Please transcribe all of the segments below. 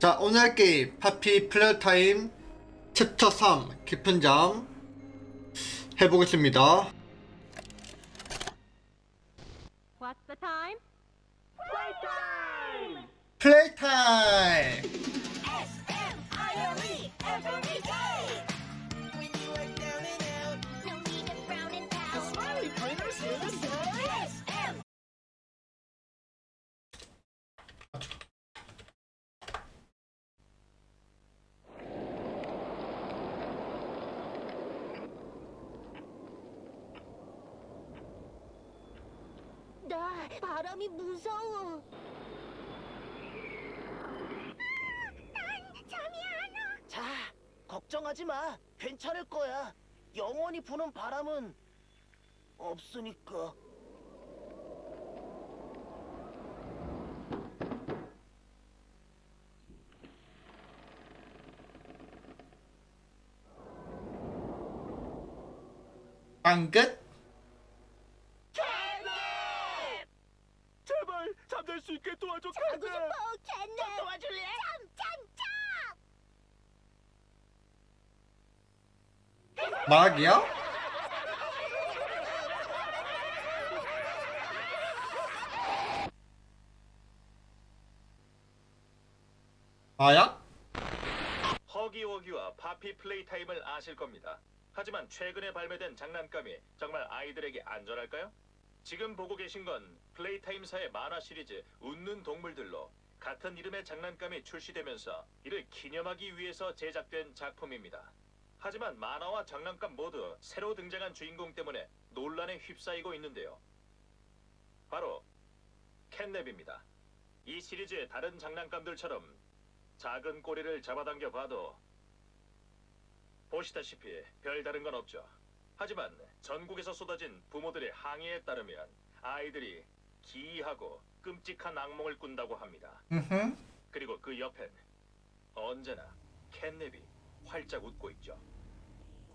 자 오늘 할 게임. 파피 플레이타임 챕터 3 깊은 잠. 해보겠습니다. What's the time? 플레이 타임 S-M-I-L-E every 나 바람이 무서워. 난 잠이 안 와. 자, 걱정하지 마. 괜찮을 거야. 영원히 부는 바람은 없으니까. 빵 끝 잠들 수 있게 도와줘, 하고 싶어. 도와줄래? 짬짬짬. 마약이야? 마약? 허기워기와 파피 플레이타임을 아실 겁니다. 하지만 최근에 발매된 장난감이 정말 아이들에게 안전할까요? 지금 보고 계신 건 플레이타임사의 만화 시리즈 웃는 동물들로 같은 이름의 장난감이 출시되면서 이를 기념하기 위해서 제작된 작품입니다. 하지만 만화와 장난감 모두 새로 등장한 주인공 때문에 논란에 휩싸이고 있는데요. 바로 캣냅입니다. 이 시리즈의 다른 장난감들처럼 작은 꼬리를 잡아당겨 봐도 보시다시피 별다른 건 없죠. 하지만 전국에서 쏟아진 부모들의 항의에 따르면 아이들이 기이하고 끔찍한 악몽을 꾼다고 합니다. 으흠 그리고 그 옆엔 언제나 캣냅이 활짝 웃고 있죠.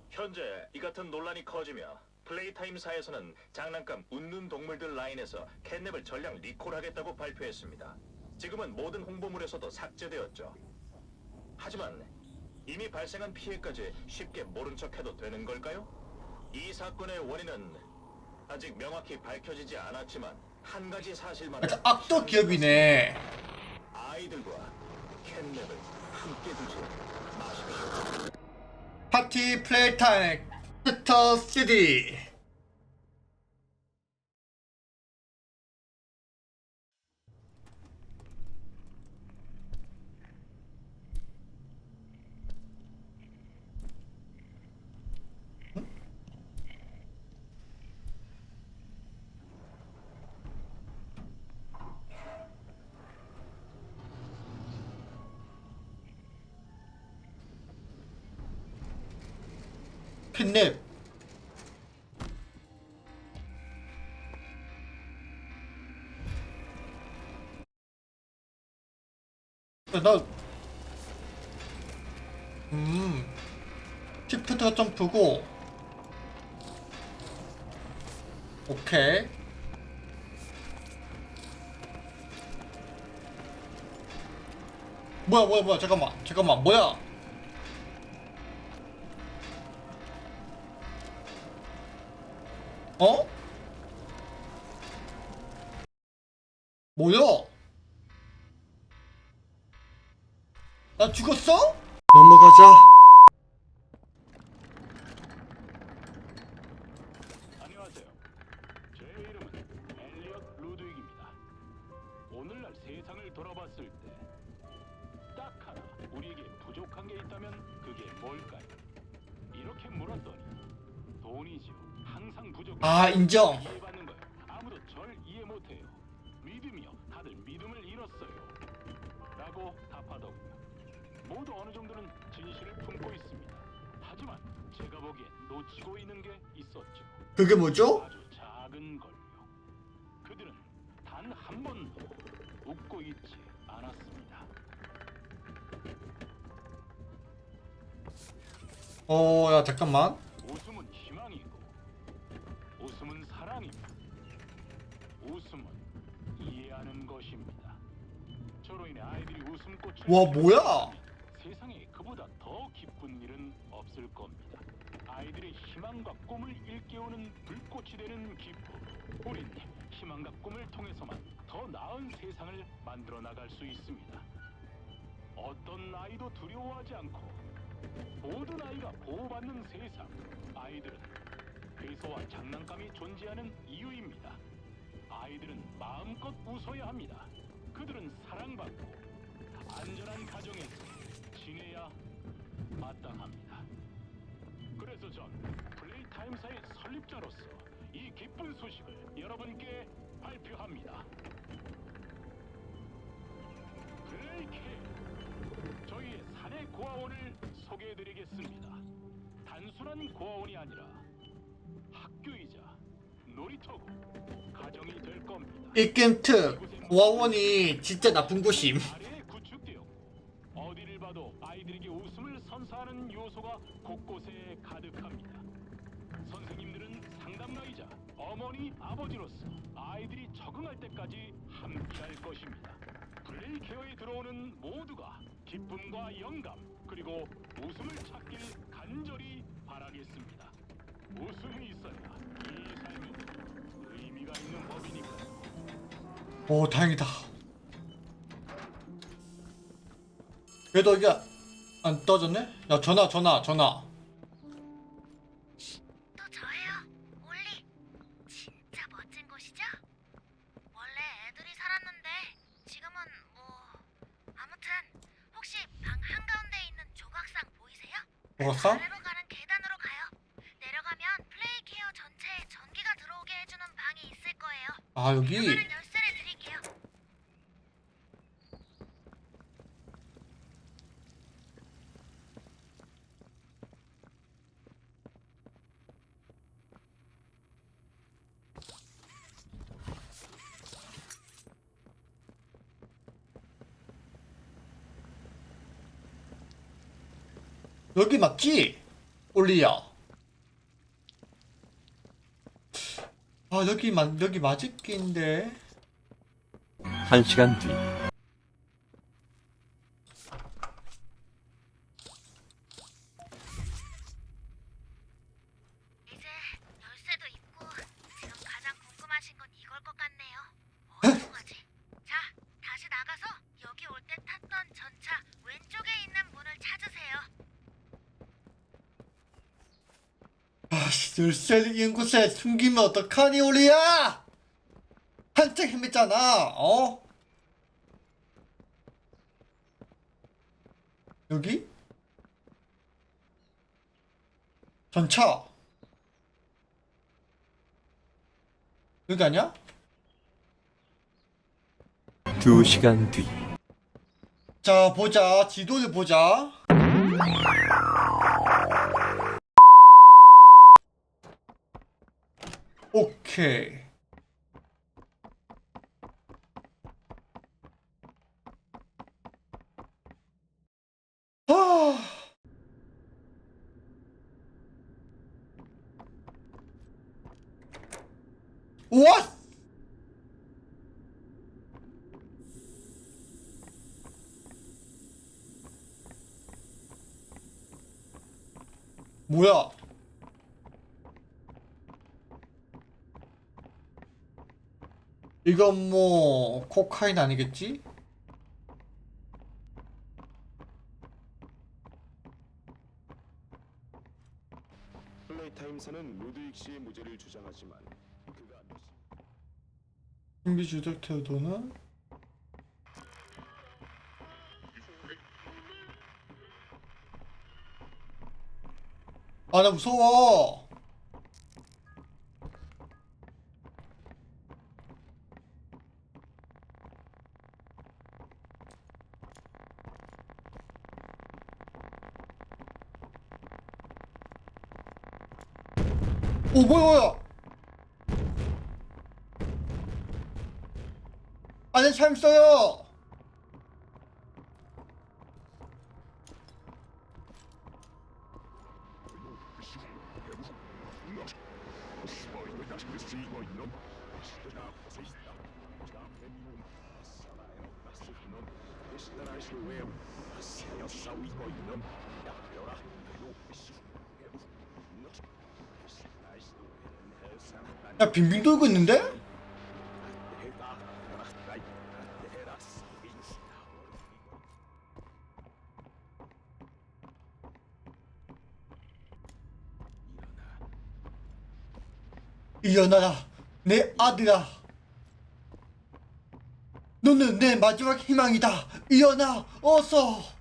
현재 이 같은 논란이 커지며 플레이타임사에서는 장난감 웃는 동물들 라인에서 캣냅을 전량 리콜하겠다고 발표했습니다. 지금은 모든 홍보물에서도 삭제되었죠. 하지만 이미 발생한 피해까지 쉽게 모른 척해도 되는 걸까요? 이 사건의 원인은 아직 명확히 밝혀지지 않았지만 한 가지 사실만 약간 악도 기업이네 아이들과 캣냅을 함께 두지 마십시오. 파티 플레이 타임 챕터 3 캣냅 야, 나 음. 시프트가 점프고. 오케이. 뭐야 뭐야 뭐야 잠깐만 잠깐만 뭐야 나 죽었어? 넘어가자. 안녕하세요. 제 이름은 엘리엇 루드윅입니다. 오늘날 세상을 돌아봤을 때 딱 하나 우리에게 부족한 게 있다면 그게 뭘까요? 이렇게 물었더니 돈이죠. 항상 부족해. 아 인정. 이해받는 거요. 아무도 절 이해 못해요. 믿음이요. 다들 믿음을 잃었어요. 라고 답하더군요. 모두 어느 정도는 진실을 품고 있습니다. 하지만 제가 보기엔 놓치고 있는 게 있었죠. 그게 뭐죠? 아주 작은 걸요. 그들은 단 한 번도 웃고 있지 않았습니다. 어, 야 잠깐만. 웃음은 희망이고, 웃음은 사랑이고, 웃음은 이해하는 것입니다. 저로 인해 아이들이 웃음꽃을 와, 뭐야? 세상에 그보다 더 기쁜 일은 없을 겁니다. 아이들의 희망과 꿈을 일깨우는 불꽃이 되는 기쁨. 우린 희망과 꿈을 통해서만 더 나은 세상을 만들어 나갈 수 있습니다. 어떤 아이도 두려워하지 않고 모든 아이가 보호받는 세상. 아이들은 회소와 장난감이 존재하는 이유입니다. 아이들은 마음껏 웃어야 합니다. 그들은 사랑받고 안전한 가정에서 지내야 마땅합니다. 그래서 전 플레이 타임사의 설립자로서 이 기쁜 소식을 여러분께 발표합니다. 블레이크 저희의 사내 고아원을 소개해드리겠습니다. 단순한 고아원이 아니라 학교이자 놀이터고 가정이 될 겁니다. 이특 고아원이 진짜 나쁜 곳임 어디를 봐도 아이들에게 웃음을 선사하는 요소가 곳곳에 가득합니다. 선생님들은 상담가이자 어머니 아버지로서 아이들이 적응할 때까지 함께할 것입니다. 플레이 케어에 들어오는 모두가 기쁨과 영감 그리고 웃음을 찾길 간절히 바라겠습니다. 웃음이 있어야 이 삶은 의미가 있는 법이니까요. 오 다행이다 그래도 이게 안 떠졌네? 야 전화 전화 전화 또 저예요. 올리. 진짜 멋진 곳이죠? 원래 애들이 살았는데 지금은 뭐 아무튼 혹시 방 한가운데 있는 조각상 보이세요? 먹었어? 아래로 가는 계단으로 가요. 내려가면 플레이 케어 전체에 전기가 들어오게 해주는 방이 있을 거예요. 아 여기 열쇠를 드릴게요. 여기 맞지? 올리야 아 여기 맞 여기 맞을 낀데. 한 시간 뒤 이제 열쇠도 있고 지금 가장 궁금하신 건 이걸 것 같네요. 어디로 가지? 자, 다시 나가서 여기 올 때 탔던 전차 왼쪽에 있는 문을 찾으세요. 이런 곳에 숨기면 어떡하니 올리야 한참 헤맸잖아 어? 여기? 전차 여기 아니야? 두 시간 뒤 자 보자 지도를 보자 오케이. 아 우와 뭐야? 이건 뭐 코카인 아니겠지? 플레이타임사는 루드윅 씨의 무죄를 주장하지만 그가 신비 주택 태도는? 아 나 무서워 오 뭐야 뭐야? 안에 참 있어요 야 빙빙 돌고 있는데? 일어나라 내 아들아. 너는 내 마지막 희망이다. 일어나 어서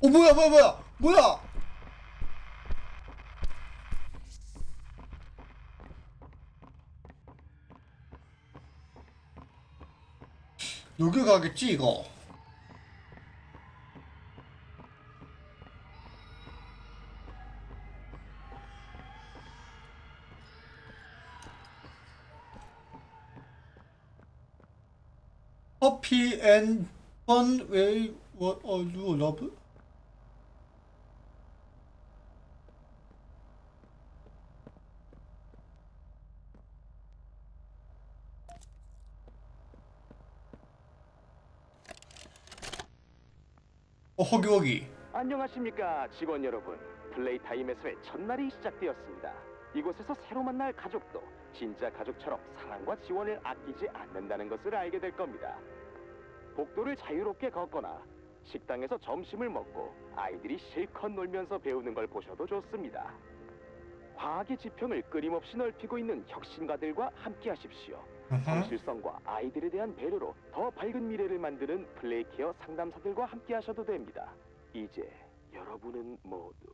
어 뭐야 뭐야 뭐야? 뭐야? 여기 가겠지 이거? 커피 앤펀 웨이 어유 러브 허기 허기. 안녕하십니까 직원 여러분. 플레이 타임에서의 첫날이 시작되었습니다. 이곳에서 새로 만날 가족도 진짜 가족처럼 사랑과 지원을 아끼지 않는다는 것을 알게 될 겁니다. 복도를 자유롭게 걷거나 식당에서 점심을 먹고 아이들이 실컷 놀면서 배우는 걸 보셔도 좋습니다. 과학의 지평을 끊임없이 넓히고 있는 혁신가들과 함께 하십시오 성실성과 아이들에 대한 배려로 더 밝은 미래를 만드는 플레이케어 상담사들과 함께 하셔도 됩니다. 이제 여러분은 모두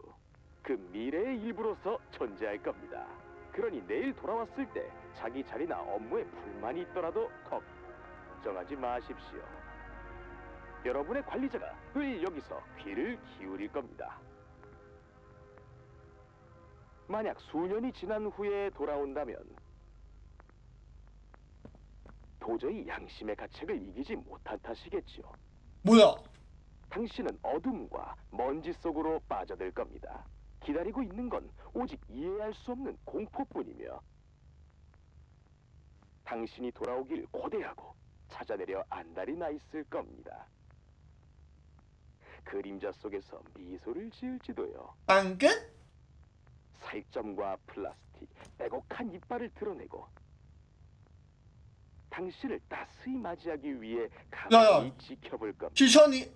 그 미래의 일부로서 존재할 겁니다. 그러니 내일 돌아왔을 때 자기 자리나 업무에 불만이 있더라도 걱정하지 마십시오. 여러분의 관리자가 늘 여기서 귀를 기울일 겁니다. 만약 수년이 지난 후에 돌아온다면 도저히 양심의 가책을 이기지 못한 탓이겠죠. 뭐야 당신은 어둠과 먼지 속으로 빠져들 겁니다. 기다리고 있는 건 오직 이해할 수 없는 공포뿐이며 당신이 돌아오길 고대하고 찾아내려 안달이 나 있을 겁니다. 그림자 속에서 미소를 지을지도요. 빵끝? 살점과 플라스틱, 빼곡한 이빨을 드러내고 당신을 따스히 맞이하기 위해 가만히 지켜볼 겁니다. 시선이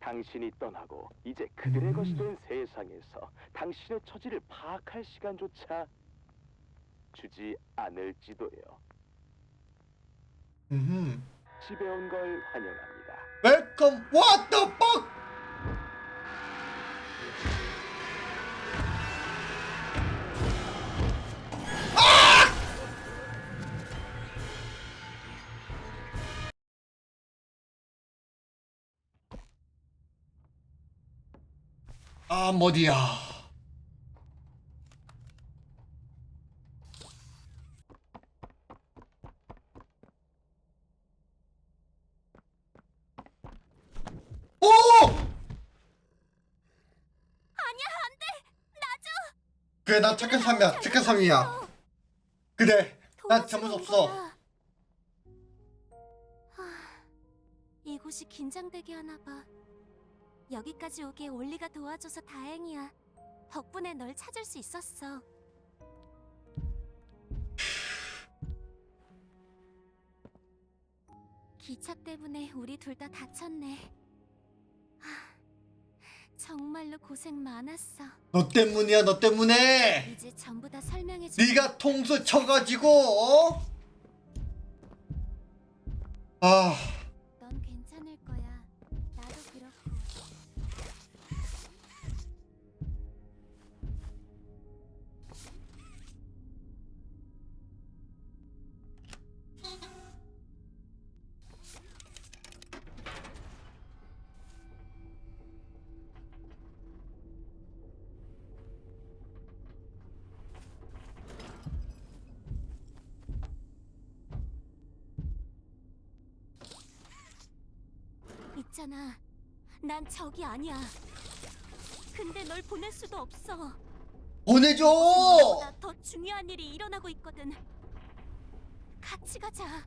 당신이 떠나고 이제 그들의 것이 된 세상에서 당신의 처지를 파악할 시간조차 주지 않을지도요. 음 집에 온 걸 환영합니다. 웰컴 what the fuck 아 머리야 오! 아니야, 안 돼. 놔줘. 그래 난 착한 사람이야 착한 사람이야 그래 난 잘못 없어 아, 이곳이 긴장되게 하나 봐. 여기까지 오게 올리가 도와줘서 다행이야. 덕분에 널 찾을 수 있었어. 기차 때문에 우리 둘 다 다쳤네. 하, 정말로 고생 많았어. 너 때문이야 너 때문에 이제 전부 다 설명해 줄. 네가 통수 쳐가지고 어? 아 있잖아. 난 적이 아니야. 근데 널 보낼 수도 없어. 보내줘 더 중요한 일이 일어나고 있거든. 같이 가자.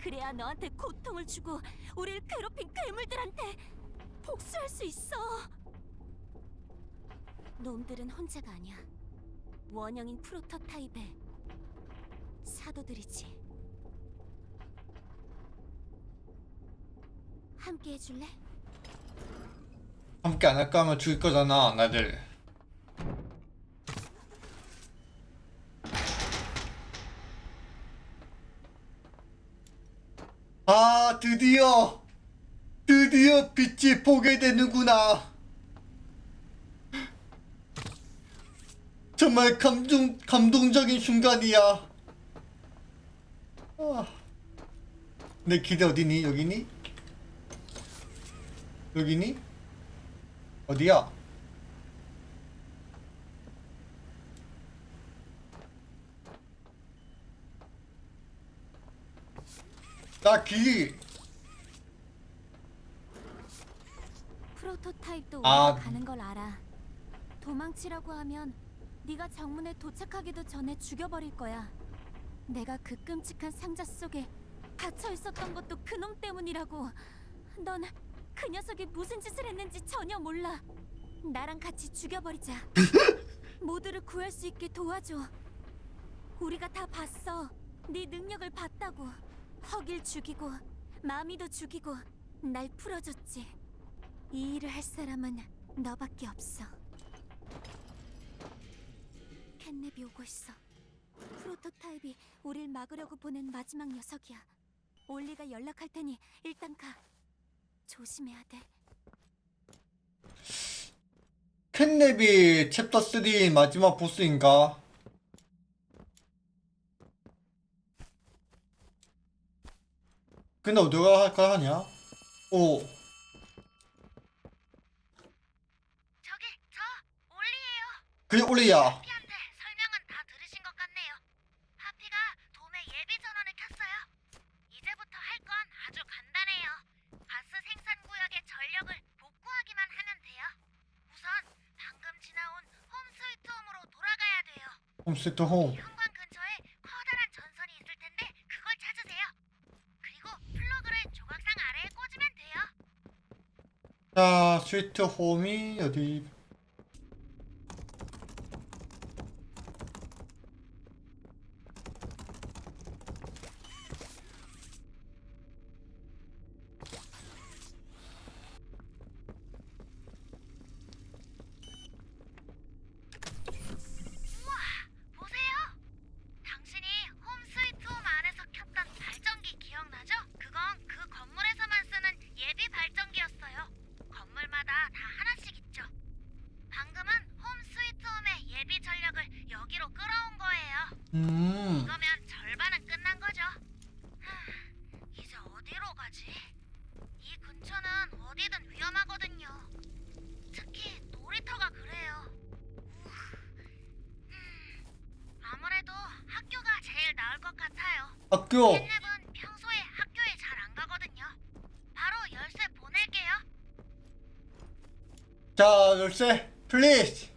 그래야 너한테 고통을 주고 우릴 괴롭힌 괴물들한테 복수할 수 있어. 놈들은 혼자가 아니야. 원형인 프로토타입의 사도들이지. 함께 해줄래? 함께 안 할까 하면 죽일 거잖아 나들. 아 드디어. 드디어 빛이 보게 되는구나. 정말 감동 감동적인 순간이야. 아. 내 기대 어디니? 여기니 여기니 어디야? 나 길. 프로토타입도 아. 가는 걸 알아. 도망치라고 하면 네가 정문에 도착하기도 전에 죽여버릴 거야. 내가 그 끔찍한 상자 속에 갇혀 있었던 것도 그놈 때문이라고. 넌 그 녀석이 무슨 짓을 했는지 전혀 몰라. 나랑 같이 죽여버리자. 모두를 구할 수 있게 도와줘. 우리가 다 봤어. 네 능력을 봤다고. 허길 죽이고 마미도 죽이고 날 풀어줬지. 이 일을 할 사람은 너밖에 없어. 캣냅이 오고 있어. 프로토타입이 우릴 막으려고 보낸 마지막 녀석이야. 올리가 연락할 테니 일단 가. 조심해야 돼. 캣냅이 챕터 3 마지막 보스인가? 근데 어디가 할까 하냐? 오, 저기 저 올리예요. 그게 올리야. 파피한테 설명은 다 들으신 것 같네요. 파피가 돔의 예비 전원을 켰어요. 이제부터 할 건 아주 간단해요. 가스 생산 구역의 전력을 복구하기만 하면 돼요. 우선 방금 지나온 홈스위트 홈으로 돌아가야 돼요. 홈스트 홈. 현관 근처에 커다란 전선이 있을 텐데 그걸 찾으세요. 그리고 플러그를 조각상 아래에 꽂으면 돼요. 자, 스위트 홈이 어디? 보세요. 당신이 홈 스위트 홈 안에서 켰던 발전기 기억나죠? 그건 그 건물에서만 쓰는 예비 발전기였어요. 건물마다 다 하나씩 있죠. 방금은 홈 스위트 홈의 예비 전력을 여기로 끌어온 거예요. 음, 이거면 절반은 끝난 거죠. 하, 이제 어디로 가지? 이 근처는 어디든 위험하거든요. 특히 놀이터가 그래요. 우, 음, 아무래도 학교가 제일 나을 것 같아요. 학교. 캣냅은 평소에 학교에 잘 안 가거든요. 바로 열쇠 보낼게요. 자, 열쇠, 플리즈.